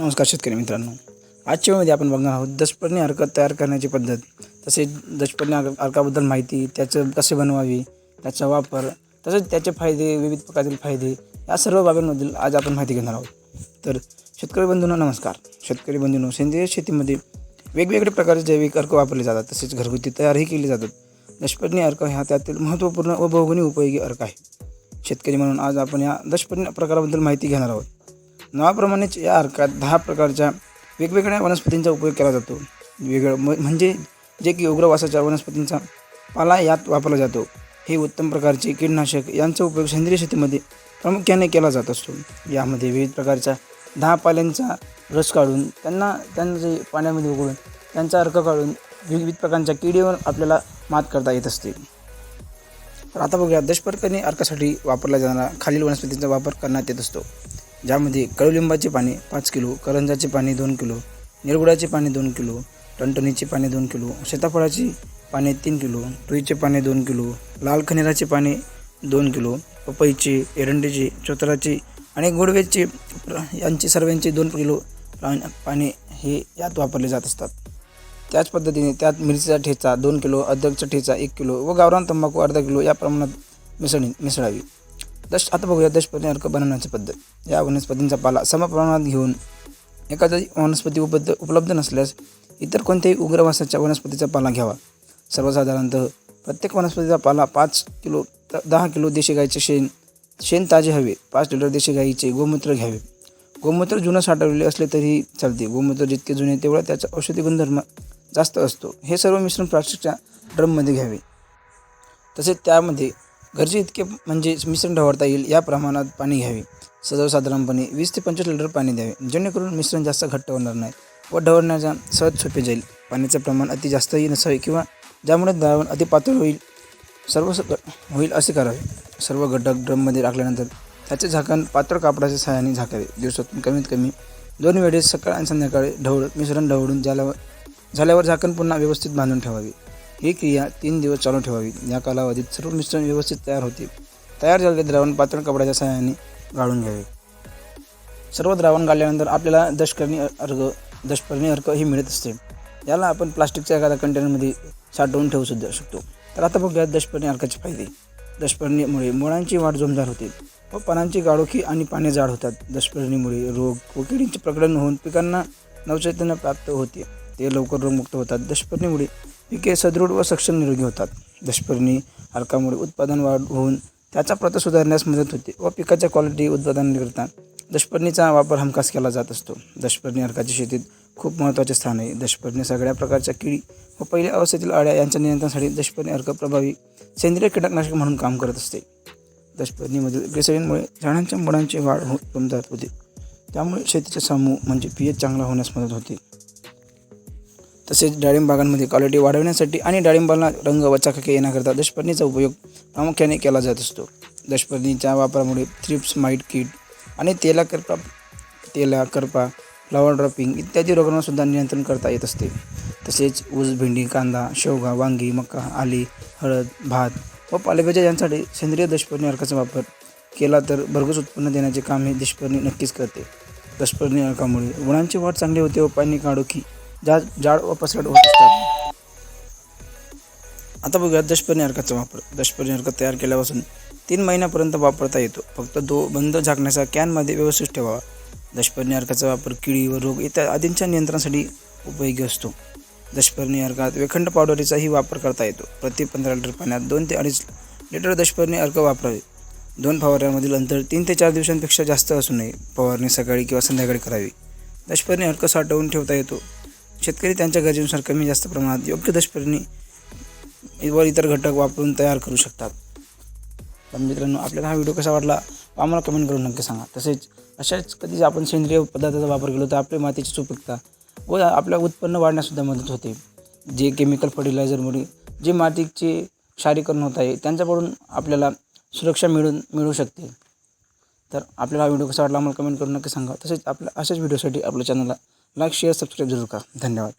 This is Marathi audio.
नमस्कार शेतकरी मित्रांनो. आजच्या वेळेमध्ये आपण बघणार आहोत दशपर्णी अर्क तयार करण्याची पद्धत. तसेच दशपर्णी अर्क अर्काबद्दल माहिती त्याचं कसे बनवावे त्याचा वापर तसेच त्याचे फायदे विविध प्रकारतील फायदे या सर्व बाबींमधील आज आपण माहिती घेणार आहोत. तर शेतकरी बंधूंना नमस्कार. शेतकरी बंधूंनो सेंद्रिय शेतीमध्ये वेगवेगळ्या प्रकारचे जैविक अर्क वापरले जातात. तसेच घरगुती तयारही केले जातात. दशपर्णी अर्क हा त्यातील महत्त्वपूर्ण व बहुगुणी उपयोगी अर्क आहे. शेतकरी म्हणून आज आपण या दशपर्णी प्रकाराबद्दल माहिती घेणार आहोत. नावाप्रमाणेच या अर्कात दहा प्रकारच्या वेगवेगळ्या वनस्पतींचा उपयोग केला जातो. वेगळं म म्हणजे जे की उग्रवासाच्या वनस्पतींचा पाला यात वापरला जातो. हे उत्तम प्रकारचे कीटनाशक यांचा उपयोग सेंद्रिय शेतीमध्ये प्रामुख्याने केला जात असतो. यामध्ये विविध प्रकारच्या दहा पाल्यांचा रस काढून त्यांना त्यांचे जे पाण्यामध्ये उकळून त्यांचा अर्क काढून विविध प्रकारच्या किडीवर आपल्याला मात करता येत असते. तर आता बघूया दशपर्कणी अर्कासाठी वापरला जाणारा खालील वनस्पतींचा वापर करण्यात येत असतो. ज्यामध्ये कडुलिंबाचे पाणी पाच किलो करंजाचे पाणी दोन किलो निरगुडाचे पाणी दोन किलो टणटणीचे पाणी दोन किलो सीताफळाची पाने तीन किलो तुईचे पाने दोन किलो लाल खनिराचे पाने दोन किलो पपईचे एरंडीचे चोतराचे आणि गोडवेचे यांची यांचे सर्वांचे दोन किलो पाने हे यात वापरले जात असतात. त्याच पद्धतीने त्यात मिरचीचा ठेचा दोन किलो अद्रकचा ठेचा एक किलो व गावरान तंबाखू अर्धा किलो या प्रमाणात मिसळी मिसळावी. दश आता बघूया दशपती अर्क बनवण्याची पद्धत. या वनस्पतींचा पाला समप्रमाणात घेऊन एखादी वनस्पती उपद उपलब्ध नसल्यास इतर कोणत्याही उग्रवासाच्या वनस्पतीचा पाला घ्यावा. सर्वसाधारणतः प्रत्येक वनस्पतीचा पाला पाच किलो त दहा किलो देशी गाईचे शेण शेण ताजे हवे पाच लिटर देशी गाईचे गोमूत्र घ्यावे. गोमूत्र जुनं साठवलेले असले तरीही चालते. गोमूत्र जितके जुने तेवढा त्याचा औषधी गुणधर्म जास्त असतो. हे सर्व मिश्रण प्लास्टिकच्या ड्रममध्ये घ्यावे. तसेच त्यामध्ये गरजे इतके म्हणजे मिश्रण ढवळता येईल या प्रमाणात पाणी घ्यावे. सर्वसाधारणपणे वीस ते पंचवीस लिटर पाणी द्यावे. जेणेकरून मिश्रण जास्त घट्ट होणार नाही व ढवळण्याचा सहज सोपे जाईल. पाण्याचं प्रमाण अति जास्तही नसावे किंवा ज्यामुळे द्रावण अति पातळ होईल सर्व स- होईल असे करावे. सर्व घटक ड्रममध्ये टाकल्यानंतर त्याचे झाकण पातळ कापडाच्या सहाय्याने झाकावे. दिवसातून कमीत कमी दोन वेळेस सकाळ आणि संध्याकाळी ढवळ मिश्रण ढवळून झाल्यावर झाल्यावर झाकण पुन्हा व्यवस्थित बांधून ठेवावे. ही क्रिया तीन दिवस चालू ठेवावी. या कालावधीत सर्व मिश्रण व्यवस्थित तयार होते तयार झालेले द्रावण पातळ कपड्याच्या सहाय्याने गाळून घ्यावे. सर्व द्रावण गाळल्यानंतर आपल्याला दशकर्णी अर्घ दशपर्णी अर्क ही मिळत असते. याला आपण प्लास्टिकच्या एखाद्या कंटेनरमध्ये साठवून ठेवू सुद्धा शकतो. तर आता बघूया दशपर्णी अर्काचे फायदे. दशपर्णीमुळे मुळांची वाढ जोमदार होते व पानांची गाळोखी आणि पाने जाड होतात. दशपर्णीमुळे रोग व किडींचे प्रकरण होऊन पिकांना नवचैतन्य प्राप्त होते. ते लवकर रोगमुक्त होतात. दशपर्णीमुळे पिके सदृढ व सक्षम निरोगी होतात. दशपर्णी अर्कामुळे उत्पादन वाढ होऊन त्याचा प्रत सुधारण्यास मदत होते व पिकाच्या क्वालिटी उत्पादनाकरिता दशपर्णीचा वापर हमखास केला जात असतो. दशपर्णी अर्काच्या शेतीत खूप महत्त्वाचे स्थान आहे. दशपर्णी सगळ्या प्रकारच्या किडी व पहिल्या अवस्थेतील अळ्या यांच्या नियंत्रणासाठी दशपर्णी अर्क प्रभावी सेंद्रिय कीटकनाशक म्हणून काम करत असते. दशपर्णीमधील ग्रेसळींमुळे झाडांच्या मुळांची वाढ हो- होत जात होते. त्यामुळे शेतीचा समूह म्हणजे पीएच चांगला होण्यास मदत होते. तसेच डाळिंबागांमध्ये क्वालिटी वाढवण्यासाठी आणि डाळिंबाला रंग व चकाके येण्याकरता दशपर्णीचा उपयोग प्रामुख्याने केला जात असतो. दशपर्णीच्या वापरामुळे थ्रिप्स माईट किट आणि तेला करपा तेला करपा फ्लावर ड्रॉपिंग इत्यादी रोगांनासुद्धा नियंत्रण करता येत असते. तसेच ऊस भेंडी कांदा शेवगा वांगी मका आली हळद भात व पालेभाज्या यांसाठी सेंद्रिय दशपर्णी अर्काचा वापर केला तर भरघोस उत्पन्न देण्याचे काम हे दशपर्णी नक्कीच करते. दशपर्णी अर्कामुळे गुणांची वाढ चांगली होते व पाणी काढोखी जा जाड व पसरड होत असतात. आता बघूया दशपर्णी अर्काचा वापर. दशपर्णी अर्क तयार केल्यापासून तीन महिन्यापर्यंत वापरता येतो. फक्त दो बंद झाकण्याचा कॅनमध्ये व्यवस्थित ठेवावा. दशपर्णी अर्काचा वापर किडी व रोग इत्या आदींच्या नियंत्रणासाठी उपयोगी असतो. दशपर्णी अर्कात वेखंड पावडरीचाही वापर करता येतो. प्रति पंधरा लिटर पाण्यात दोन ते अडीच लिटर दशपर्णी अर्क वापरावे. दोन फवाऱ्यांमधील अंतर तीन ते चार दिवसांपेक्षा जास्त असू नये. फवारणी सकाळी किंवा संध्याकाळी करावी. दशपर्णी अर्क साठवून ठेवता येतो. शेतकरी त्यांच्या गरजेनुसार कमी जास्त प्रमाणात योग्य दशपरिणी व इतर घटक वापरून तयार करू शकतात. तर मित्रांनो आपल्याला हा व्हिडिओ कसा वाटला आम्हाला कमेंट करून नक्की सांगा. तसेच अशाच कधीच आपण सेंद्रिय पदार्थाचा वापर केलो तर आपल्या मातीची सुपीकता व आपल्या उत्पन्न वाढण्यासुद्धा मदत होते. जे केमिकल फर्टिलायझरमुळे जे मातीचे क्षारीकरण होत आहे त्यांच्याकडून आपल्याला सुरक्षा मिळून मिळू शकते. तर आपल्याला हा व्हिडिओ कसा वाटला आम्हाला कमेंट करून नक्की सांगा. तसेच आपल्या अशाच व्हिडिओसाठी आपल्या चॅनलला लाईक शेअर सबस्क्राईब जरूर करा. धन्यवाद.